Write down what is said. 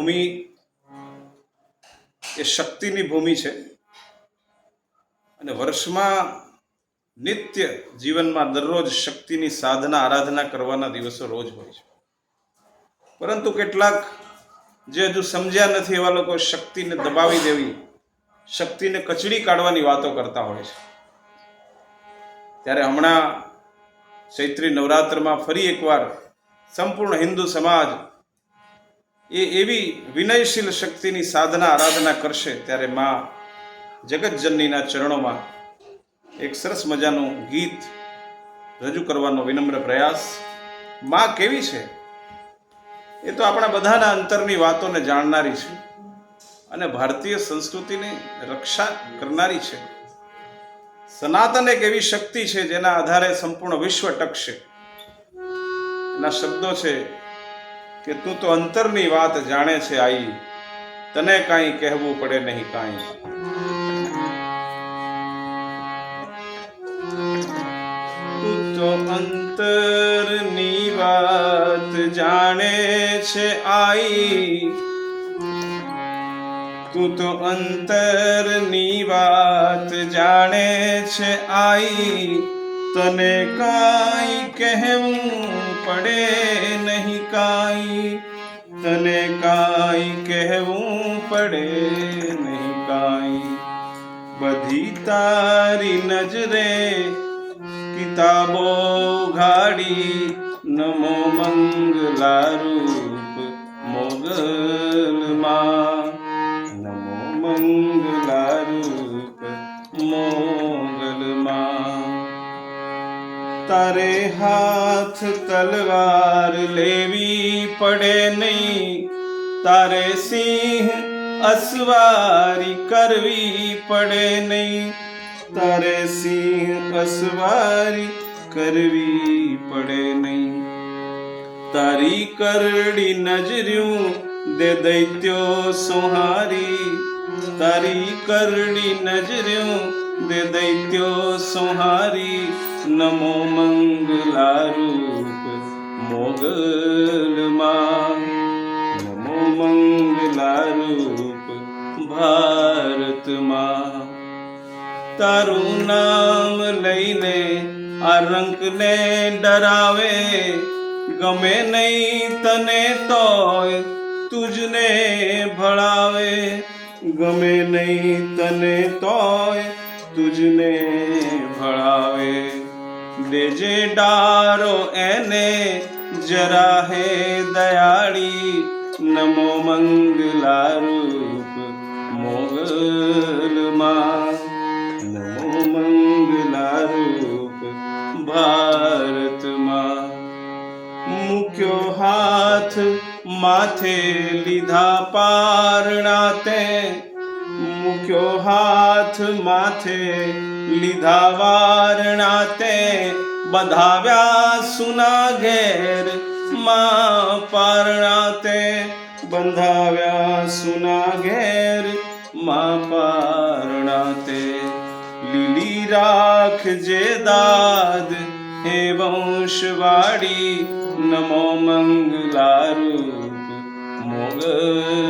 ભૂમિ, એ શક્તિની ભૂમિ છે. અને વર્ષમાં નિત્ય જીવનમાં દરરોજ શક્તિની સાધના, આરાધના કરવાના દિવસો રોજ હોય છે. પરંતુ કેટલાક જે હજુ સમજ્યા નથી એવા લોકો શક્તિને દબાવી દેવી, શક્તિને કચડી કાઢવાની વાતો કરતા હોય છે. ત્યારે હમણાં ચૈત્રી નવરાત્રમાં ફરી એકવાર સંપૂર્ણ હિન્દુ સમાજ એ એવી વિનયશીલ શક્તિની સાધના આરાધના કરશે ત્યારે મા જગતજનનીના ચરણોમાં એક સરસ મજાનું ગીત રજૂ કરવાનો વિનમ્ર પ્રયાસ. મા કેવી છે? એ તો આપણા બધાના અંતરની વાતોને જાણનારી છે અને ભારતીય સંસ્કૃતિની રક્ષા કરનારી છે. સનાતન એક એવી શક્તિ છે જેના આધારે સંપૂર્ણ વિશ્વ ટકશે. એના શબ્દો છે કે તું તો અંતરની વાત જાણે છે આઈ. તને કાંઈ કહેવું પડે નહીં કાંઈ. તું તો અંતરની વાત જાણે છે આઈ. તું તો અંતરની વાત જાણે છે આઈ. તને કાંઈ કહેવું પડે નહીં કાઈ, તને કાઈ કહેવું પડે નહીં કાઈ. બધી તારી નજરે કિતાબો ઘાડી નમો મંગલા રૂપ મોગલમાં તારે હાથ તલવાર લેવી પડે નહીં. તારે સિંહ અસવારી કરવી પડે નહીં. તારે સિંહ અસવારી કરવી પડે નહીં. તારી કરડી નજર્યું દે દૈત્યો સુહારી. તારી કરડી નજર્યું દે દૈત્યો સુહારી નમો મંગલારૂપ મોગલમાં નમો મંગલારૂપ ભારતમાં તારું નામ લઈને આ રંકને ડરાવે ગમે નહીં તને તોય તુજને ભળાવે ગમે નહીં તને તોય તુજને ભળાવે દેજે ડારો એને જરા હે દયાળી નમો મંગલારૂપ મોગલમાં નમો મંગલારૂપ ભારતમાં મૂક્યો હાથ માથે લીધા પારણા તે મૂક્યો હાથ માથે લીધા વારણા તે બંધાવ્યા સુના ઘેર. માં પારણા તે બંધાવ્યા સુના ઘેર. માં પારણા તે લીલી રાખજે દાદ હે વંશવાડી નમો મંગલા નમો મોગલ